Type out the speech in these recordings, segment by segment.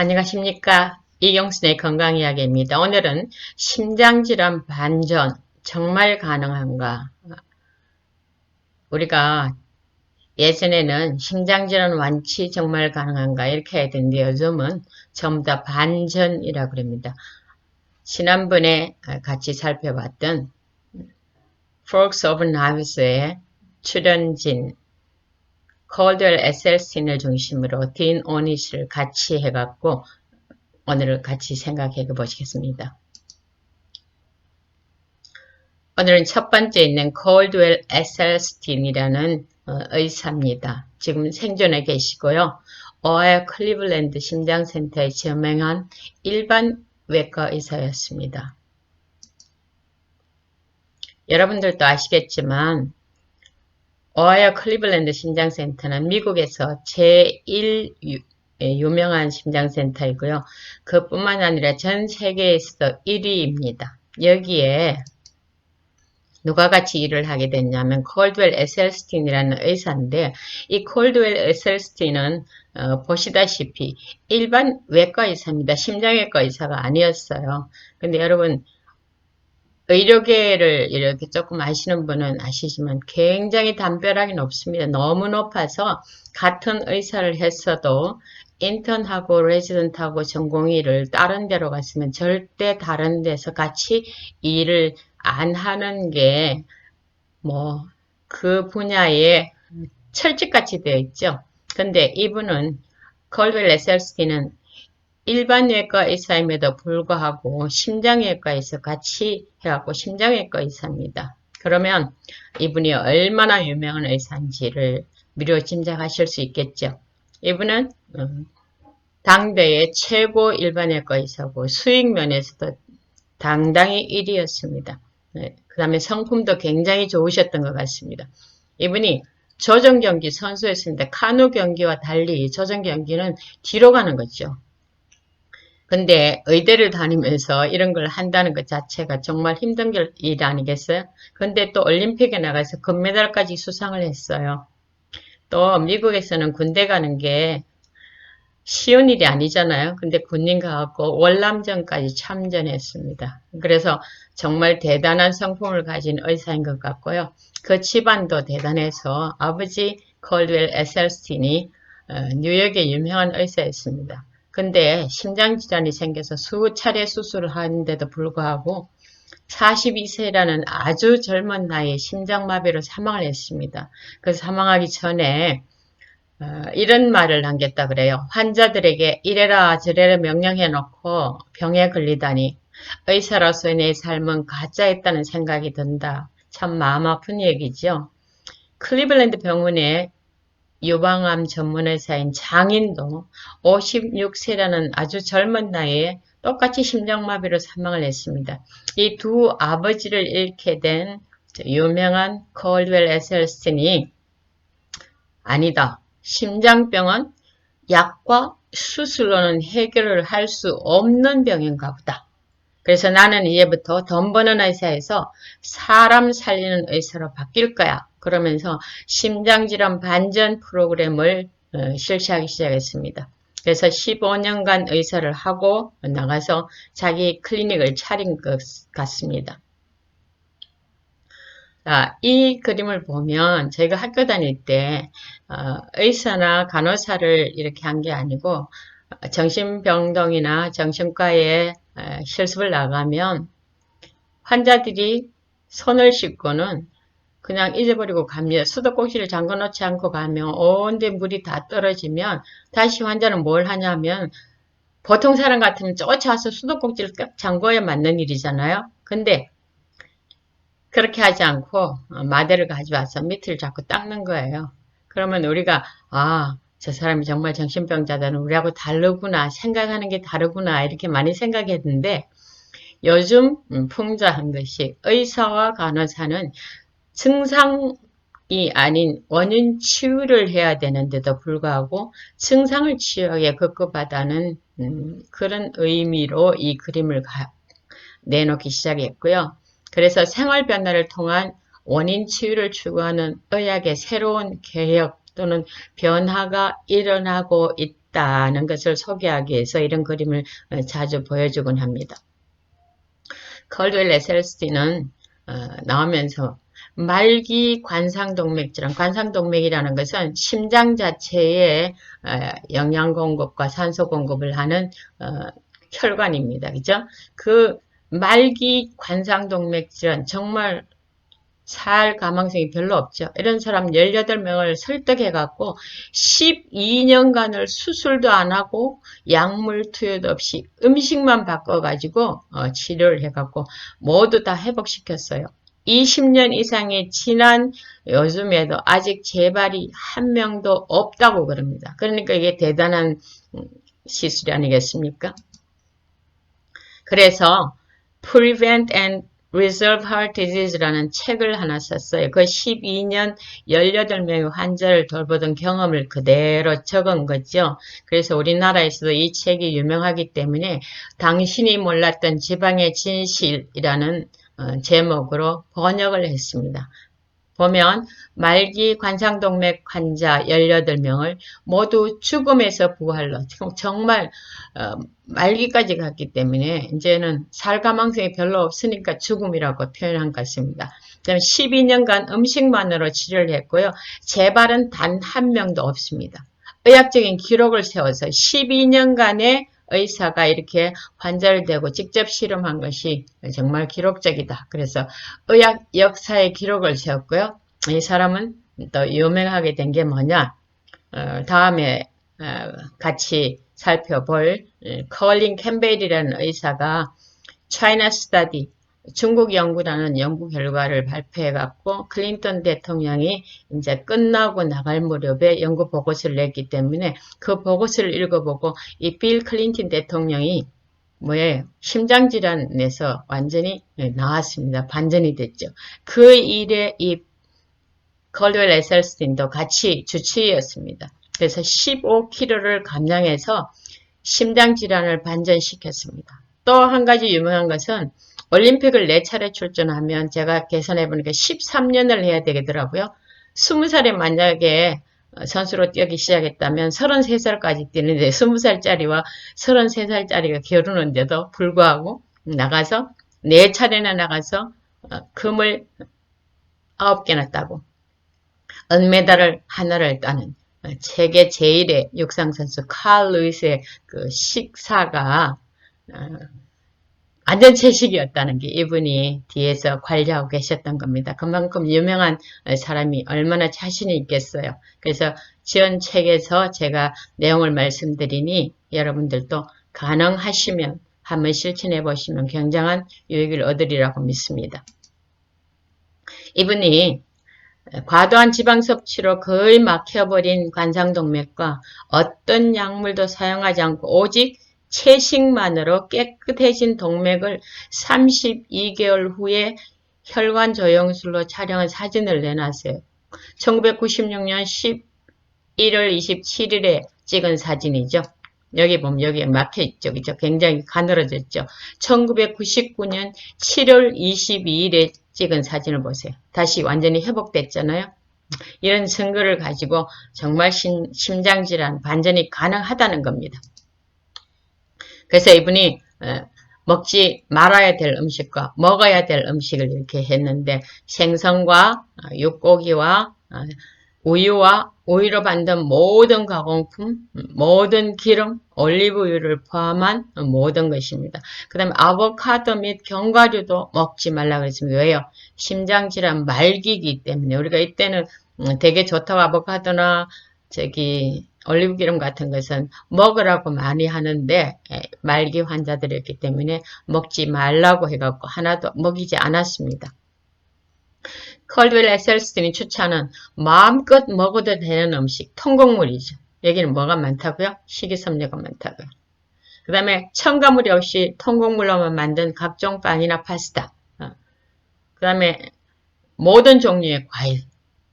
안녕하십니까. 이경순의 건강이야기입니다. 오늘은 심장질환 반전 정말 가능한가? 우리가 예전에는 심장질환 완치 정말 가능한가 이렇게 되는데 요즘은 전부 다 반전이라고 그럽니다. 지난번에 같이 살펴봤던 Forks of Navis의 출연진 콜드웰 SLC를 중심으로 딘 오니시를 같이 해갖고 오늘을 같이 생각해 보시겠습니다. 오늘은 첫 번째 있는 콜드웰 에셀스틴이라는 어, 의사입니다. 지금 생존해 계시고요. 오하이오 클리블랜드 심장센터에 저명한 일반 외과 의사였습니다. 여러분들도 아시겠지만 오하이오 클리블랜드 심장센터는 미국에서 제1 유명한 심장센터이고요. 그뿐만 아니라 전 세계에서도 1위입니다. 여기에 누가 같이 일을 하게 됐냐면 콜드웰 에셀스틴이라는 의사인데 이 콜드웰 에셀스틴은 어, 보시다시피 일반 외과 의사입니다. 심장외과 의사가 아니었어요. 근데 여러분 의료계를 이렇게 조금 아시는 분은 아시지만 굉장히 담벼락이 높습니다. 너무 높아서 같은 의사를 했어도 인턴하고 레지던트하고 전공의를 다른 데로 갔으면 절대 다른 데서 같이 일을 안 하는 게 뭐 그 분야에 철칙같이 되어 있죠. 근데 이분은 컬벨 레셀스키는 일반 외과 의사임에도 불구하고 심장외과에서 같이 해갖고 심장외과 의사입니다. 그러면 이분이 얼마나 유명한 의사인지를 미리 짐작하실 수 있겠죠. 이분은 음, 당대의 최고 일반외과 의사고 수익 면에서도 당당히 1위였습니다. 네, 그 다음에 성품도 굉장히 좋으셨던 것 같습니다. 이분이 조정 경기 선수였습니다. 카누 경기와 달리 조정 경기는 뒤로 가는 거죠. 근데 의대를 다니면서 이런 걸 한다는 것 자체가 정말 힘든 일 아니겠어요? 근데 또 올림픽에 나가서 금메달까지 수상을 했어요. 또 미국에서는 군대 가는 게 쉬운 일이 아니잖아요. 근데 군인 가갖고 월남전까지 참전했습니다. 그래서 정말 대단한 성품을 가진 의사인 것 같고요. 그 집안도 대단해서 아버지 콜웰 에셀스틴이 어, 뉴욕의 유명한 의사였습니다. 근데 심장질환이 생겨서 수차례 수술을 하는데도 불구하고 42세라는 아주 젊은 나이에 심장마비로 사망을 했습니다. 그 사망하기 전에 어, 이런 말을 남겼다 그래요. 환자들에게 이래라 저래라 명령해 놓고 병에 걸리다니 의사로서의 내 삶은 가짜였다는 생각이 든다. 참 마음 아픈 얘기죠. 클리블랜드 병원에 유방암 전문 의사인 장인도 56세라는 아주 젊은 나이에 똑같이 심장마비로 사망을 했습니다. 이 두 아버지를 잃게 된 유명한 콜웰 에셀스틴이 아니다. 심장병은 약과 수술로는 해결을 할 수 없는 병인가 보다. 그래서 나는 이제부터 돈 버는 의사에서 사람 살리는 의사로 바뀔 거야. 그러면서 심장질환 반전 프로그램을 어, 실시하기 시작했습니다. 그래서 15년간 의사를 하고 나가서 자기 클리닉을 차린 것 같습니다. 자, 이 그림을 보면 저희가 학교 다닐 때 어, 의사나 간호사를 이렇게 한 게 아니고 정신병동이나 정신과에 실습을 나가면 환자들이 손을 씻고는 그냥 잊어버리고 갑니다. 수도꼭지를 잠궈 놓지 않고 가면 온데 물이 다 떨어지면 다시 환자는 뭘 하냐면 보통 사람 같으면 쫓아와서 수도꼭지를 딱 잠궈야 맞는 일이잖아요. 근데 그렇게 하지 않고 마대를 가져와서 밑을 자꾸 닦는 거예요. 그러면 우리가 아, 저 사람이 정말 정신병자다는 우리하고 다르구나 생각하는 게 다르구나 이렇게 많이 생각했는데 요즘 풍자한 것이 의사와 간호사는 증상이 아닌 원인 치유를 해야 되는데도 불구하고 증상을 치유하게 급급하다는 음, 그런 의미로 이 그림을 가, 내놓기 시작했고요. 그래서 생활 변화를 통한 원인 치유를 추구하는 의학의 새로운 개혁 또는 변화가 일어나고 있다는 것을 소개하기 위해서 이런 그림을 어, 자주 보여주곤 합니다. 컬드웰 에셀스티는 어, 나오면서 말기 관상동맥 질환, 관상동맥이라는 것은 심장 자체에 어, 영양 공급과 산소 공급을 하는 어, 혈관입니다. 그죠? 그 말기 관상동맥 질환 정말 살 가망성이 별로 없죠. 이런 사람 18명을 설득해갖고 12년간을 수술도 안 하고 약물 투여도 없이 음식만 바꿔가지고 어, 치료를 해갖고 모두 다 회복시켰어요. 20년 이상이 지난 요즘에도 아직 재발이 한 명도 없다고 그럽니다. 그러니까 이게 대단한 음, 시술이 아니겠습니까? 그래서 Prevent and Resolve Heart Disease라는 책을 하나 썼어요. 그 12년 18명의 환자를 돌보던 경험을 그대로 적은 거죠. 그래서 우리나라에서도 이 책이 유명하기 때문에 당신이 몰랐던 지방의 진실이라는 어, 제목으로 번역을 했습니다. 보면 말기 관상동맥 환자 18명을 모두 죽음에서 부활로 정말 어, 말기까지 갔기 때문에 이제는 살 가망성이 별로 없으니까 죽음이라고 표현한 것 같습니다. 12년간 음식만으로 치료를 했고요. 재발은 단 한 명도 없습니다. 의학적인 기록을 세워서 12년간의 의사가 이렇게 환자를 대고 직접 실험한 것이 정말 기록적이다. 그래서 의학 역사의 기록을 세웠고요. 이 사람은 또 유명하게 된 게 뭐냐? 어, 다음에 어, 같이 살펴볼 컬린 캠벨이라는 의사가 차이나 스타디 중국 연구라는 연구 결과를 발표해 갖고 클린턴 대통령이 이제 끝나고 나갈 무렵에 연구 보고서를 냈기 때문에 그 보고서를 읽어보고 이 빌 클린턴 대통령이 뭐예요? 심장질환에서 완전히 나왔습니다. 반전이 됐죠. 그 일에 이 컬웰 에셀스틴도 같이 주치의였습니다. 그래서 15kg를 감량해서 심장질환을 반전시켰습니다. 또 한 가지 유명한 것은 올림픽을 4차례 출전하면 제가 계산해 보니까 13년을 해야 되겠더라고요. 20살에 만약에 선수로 뛰기 시작했다면 33살까지 뛰는데 20살짜리와 33살짜리가 결혼한데도 불구하고 나가서 4차례나 나가서 어, 금을 9개나 따고 은메달을 하나를 따는 세계 제1의 육상선수 칼 루이스의 그 식사가 어, 안전채식이었다는 게 이분이 뒤에서 관리하고 계셨던 겁니다. 그만큼 유명한 사람이 얼마나 자신이 있겠어요. 그래서 지원 책에서 제가 내용을 말씀드리니 여러분들도 가능하시면 한번 실천해 보시면 굉장한 유익을 얻으리라고 믿습니다. 이분이 과도한 지방 섭취로 거의 막혀버린 관상동맥과 어떤 약물도 사용하지 않고 오직 채식만으로 깨끗해진 동맥을 32개월 후에 혈관 조영술로 촬영한 사진을 내놨어요. 1996년 11월 27일에 찍은 사진이죠. 여기 보면 여기에 막혀 있죠. 그죠? 굉장히 가늘어졌죠. 1999년 7월 22일에 찍은 사진을 보세요. 다시 완전히 회복됐잖아요. 이런 증거를 가지고 정말 심, 심장질환 반전이 가능하다는 겁니다. 그래서 이분이 어, 먹지 말아야 될 음식과 먹어야 될 음식을 이렇게 했는데 생선과 어, 육고기와 어, 우유와 우유로 만든 모든 가공품, 모든 기름, 올리브유를 포함한 모든 것입니다. 그 다음에 아보카도 및 견과류도 먹지 말라 그랬습니다. 왜요? 심장질환 말기이기 때문에 우리가 이때는 음, 되게 좋다고 아보카도나 저기 올리브 기름 같은 것은 먹으라고 많이 하는데 말기 환자들이었기 때문에 먹지 말라고 해갖고 하나도 먹이지 않았습니다. 컬드웰 에셀스틴이 추천하는 마음껏 먹어도 되는 음식, 통곡물이죠. 여기는 뭐가 많다고요? 식이섬유가 많다고요. 그 다음에 첨가물이 없이 통곡물로만 만든 각종 빵이나 파스타. 어. 그 다음에 모든 종류의 과일,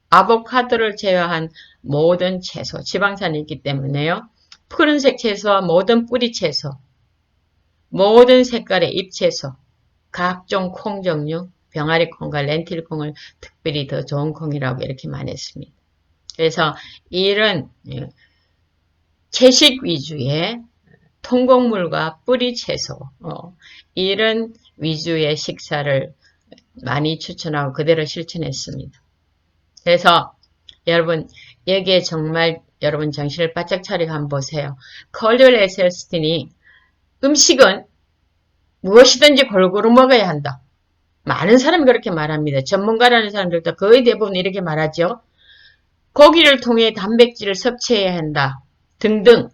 아보카도를 제외한 모든 채소, 지방산이 있기 때문에요. 푸른색 채소와 모든 뿌리 채소, 모든 색깔의 잎채소, 각종 콩 종류, 병아리 콩과 렌틸 콩을 특별히 더 좋은 콩이라고 이렇게 말했습니다. 그래서 이런 예, 채식 위주의 통곡물과 뿌리 채소 어, 이런 위주의 식사를 많이 추천하고 그대로 실천했습니다. 그래서 여러분 여기에 정말 여러분 정신을 바짝 차리고 한번 보세요. 컬리얼 에셀스틴이 음식은 무엇이든지 골고루 먹어야 한다. 많은 사람이 그렇게 말합니다. 전문가라는 사람들도 거의 대부분 이렇게 말하죠. 고기를 통해 단백질을 섭취해야 한다. 등등.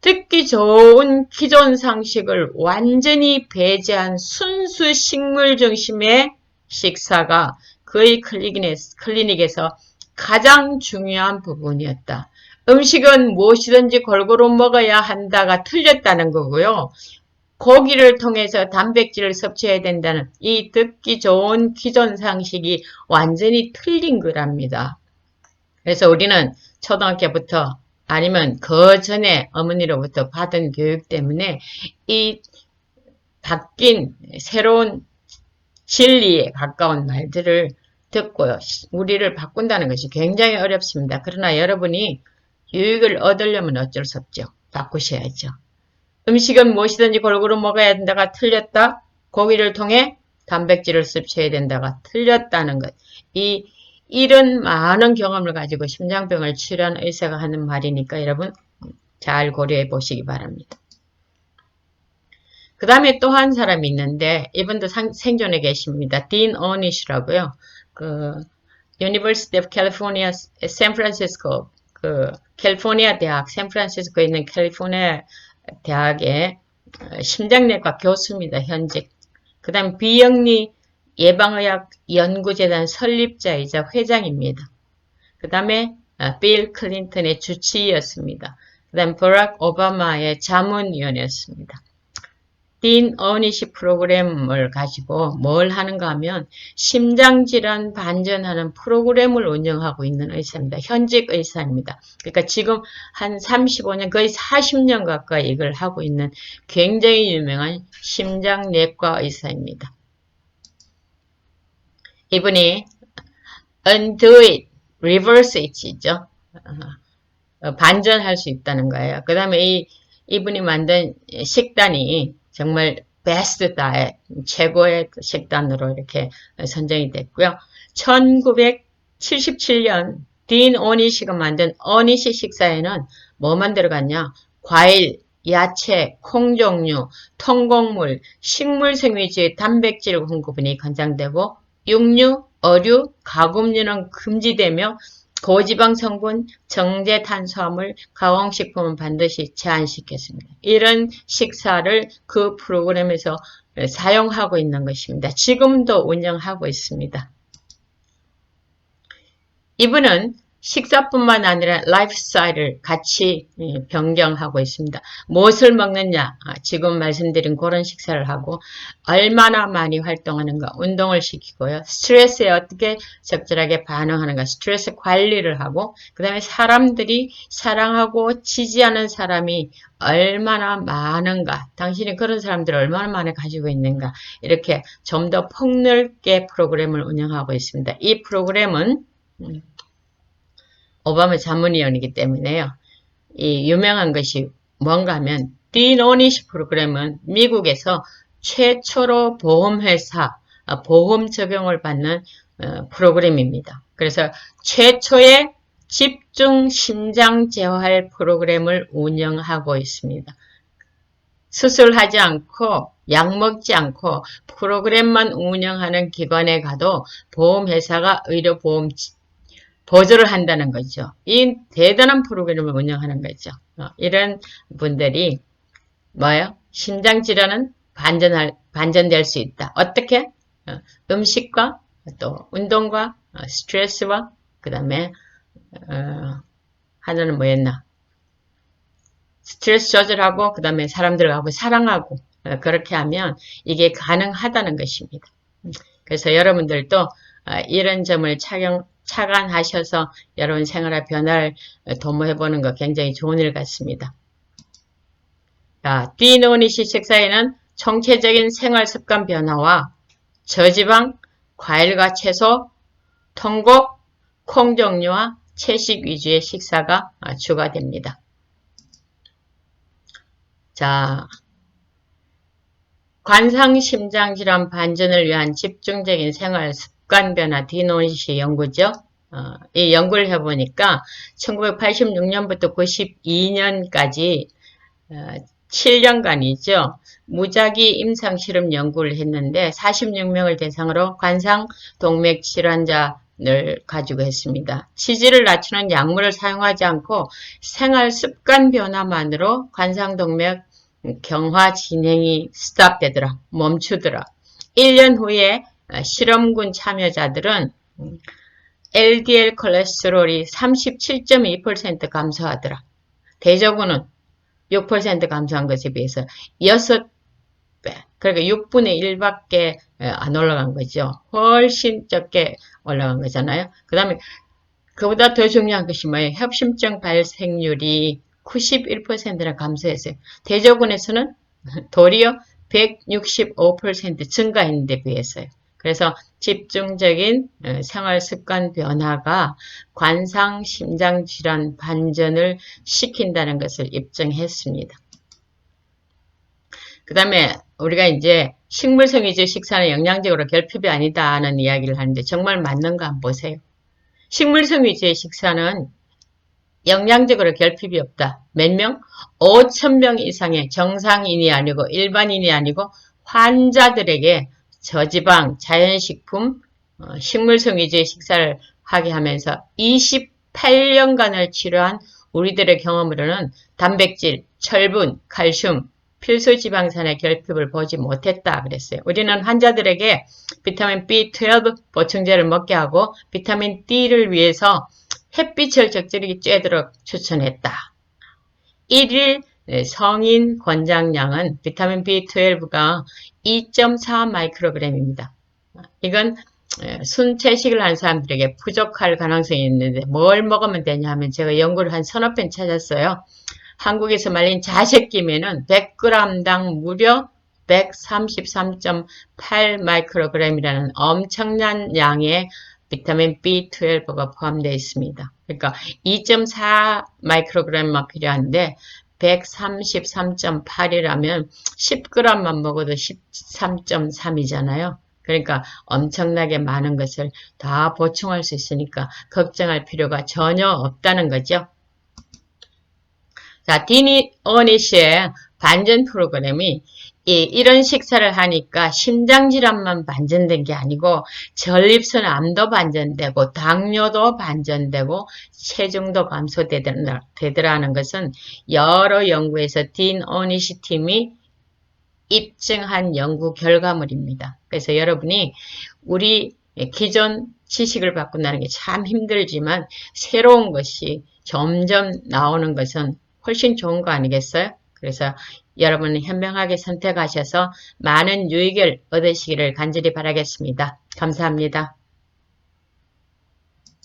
듣기 좋은 기존 상식을 완전히 배제한 순수 식물 중심의 식사가 그의 클리닉에서 가장 중요한 부분이었다. 음식은 무엇이든지 골고루 먹어야 한다가 틀렸다는 거고요. 고기를 통해서 단백질을 섭취해야 된다는 이 듣기 좋은 기존 상식이 완전히 틀린 거랍니다. 그래서 우리는 초등학교부터 아니면 그 전에 어머니로부터 받은 교육 때문에 이 바뀐 새로운 진리에 가까운 말들을 듣고요. 우리를 바꾼다는 것이 굉장히 어렵습니다. 그러나 여러분이 유익을 얻으려면 어쩔 수 없죠. 바꾸셔야죠. 음식은 무엇이든지 골고루 먹어야 된다가 틀렸다. 고기를 통해 단백질을 섭취해야 된다가 틀렸다는 것. 이 이런 많은 경험을 가지고 심장병을 치료한 의사가 하는 말이니까 여러분 잘 고려해 보시기 바랍니다. 그 다음에 또 한 사람이 있는데 이분도 상, 생존해 계십니다. 딘 어니시라고요. 그 University of California, 샌프란시스코 그 캘리포니아 대학 샌프란시스코에 있는 캘리포니아 대학의 심장내과 교수입니다. 현직. 그 다음 비영리 예방의학 연구재단 설립자이자 회장입니다. 그 다음에 어, 빌 클린턴의 주치의였습니다. 그 다음 버락 오바마의 자문위원이었습니다. 딘 어니시 프로그램을 가지고 뭘 하는가 하면 심장질환 반전하는 프로그램을 운영하고 있는 의사입니다. 현직 의사입니다. 그러니까 지금 한 35년 거의 40년 가까이 이걸 하고 있는 굉장히 유명한 심장내과 의사입니다. 이분이 undo it, reverse it이죠. 어, 반전할 수 있다는 거예요. 그 다음에 이, 이분이 만든 식단이 정말 베스트 다의 최고의 식단으로 이렇게 선정이 됐고요. 1977년 딘 오니시가 만든 어니시 식사에는 뭐만 들어갔냐? 과일, 야채, 콩 종류, 통곡물, 식물성 위주의 단백질 공급이 권장되고 육류, 어류, 가금류는 금지되며 고지방 성분, 정제 탄수화물, 가공식품은 반드시 제한시켰습니다. 이런 식사를 그 프로그램에서 사용하고 있는 것입니다. 지금도 운영하고 있습니다. 이분은 식사뿐만 아니라 라이프 스타일을 같이 예, 변경하고 있습니다. 무엇을 먹느냐? 아, 지금 말씀드린 그런 식사를 하고 얼마나 많이 활동하는가 운동을 시키고요. 스트레스에 어떻게 적절하게 반응하는가 스트레스 관리를 하고 그 다음에 사람들이 사랑하고 지지하는 사람이 얼마나 많은가 당신이 그런 사람들을 얼마나 많이 가지고 있는가 이렇게 좀 더 폭넓게 프로그램을 운영하고 있습니다. 이 프로그램은 음, 오바마 자문위원이기 때문에요. 이 유명한 것이 뭔가 하면 디노니시 프로그램은 미국에서 최초로 보험회사 아, 보험 적용을 받는 어, 프로그램입니다. 그래서 최초의 집중 심장 재활 프로그램을 운영하고 있습니다. 수술하지 않고 약 먹지 않고 프로그램만 운영하는 기관에 가도 보험회사가 의료보험 보조를 한다는 거죠. 이 대단한 프로그램을 운영하는 거죠. 어, 이런 분들이 뭐요? 심장 질환은 반전할, 반전될 수 있다. 어떻게? 어, 음식과 또 운동과 어, 스트레스와 그 다음에 어, 하나는 뭐였나? 스트레스 조절하고 그 다음에 사람들하고 사랑하고 어, 그렇게 하면 이게 가능하다는 것입니다. 음, 그래서 여러분들도 어, 이런 점을 착용, 착안하셔서 여러분 생활의 변화를 도모해보는 거 굉장히 좋은 일 같습니다. 자, 디노니시 식사에는 총체적인 생활 습관 변화와 저지방, 과일과 채소, 통곡, 콩 종류와 채식 위주의 식사가 추가됩니다. 자, 관상심장질환 반전을 위한 집중적인 생활 습관 변화 디노시 연구죠. 어, 이 연구를 해보니까 1986년부터 92년까지 어, 7년간이죠. 무작위 임상실험 연구를 했는데 46명을 대상으로 관상 동맥 질환자를 가지고 했습니다. 치질을 낮추는 약물을 사용하지 않고 생활 습관 변화만으로 관상 동맥 경화 진행이 스탑되더라. 멈추더라. 1년 후에 실험군 참여자들은 LDL 콜레스테롤이 37.2% 감소하더라. 대저군은 6% 감소한 것에 비해서 6배, 그러니까 6분의 1밖에 안 올라간 거죠. 훨씬 적게 올라간 거잖아요. 그 다음에 그보다 더 중요한 것이 뭐예요? 협심증 발생률이 91%나 감소했어요. 대저군에서는 도리어 165% 증가했는데 비해서요. 그래서 집중적인 생활 습관 변화가 관상 심장 질환 반전을 시킨다는 것을 입증했습니다. 그 다음에 우리가 이제 식물성 위주 식사는 영양적으로 결핍이 아니다 하는 이야기를 하는데 정말 맞는가 한번 보세요. 식물성 위주의 식사는 영양적으로 결핍이 없다. 몇 명? 5천 명 이상의 정상인이 아니고 일반인이 아니고 환자들에게 저지방, 자연식품, 어, 식물성 위주의 식사를 하게 하면서 28년간을 치료한 우리들의 경험으로는 단백질, 철분, 칼슘, 필수 지방산의 결핍을 보지 못했다 그랬어요. 우리는 환자들에게 비타민 B12 보충제를 먹게 하고 비타민 D를 위해서 햇빛을 적절히 쬐도록 추천했다. 1일 성인 권장량은 비타민 B12가 2.4 마이크로그램입니다. 이건 순채식을 한 사람들에게 부족할 가능성이 있는데 뭘 먹으면 되냐 하면 제가 연구를 한 서너 편 찾았어요. 한국에서 말린 자색김에는 100g당 무려 133.8 마이크로그램이라는 엄청난 양의 비타민 B12가 포함되어 있습니다. 그러니까 2.4 마이크로그램만 필요한데 133.8이라면 10g만 먹어도 13.3이잖아요. 그러니까 엄청나게 많은 것을 다 보충할 수 있으니까 걱정할 필요가 전혀 없다는 거죠. 자, 디니 어니시의 반전 프로그램이 이, 이런 식사를 하니까 심장질환만 반전된 게 아니고 전립선 암도 반전되고 당뇨도 반전되고 체중도 감소되더라는 것은 여러 연구에서 딘 어니시 팀이 입증한 연구 결과물입니다. 그래서 여러분이 우리 기존 지식을 바꾼다는 게 참 힘들지만 새로운 것이 점점 나오는 것은 훨씬 좋은 거 아니겠어요? 그래서 여러분은 현명하게 선택하셔서 많은 유익을 얻으시기를 간절히 바라겠습니다. 감사합니다.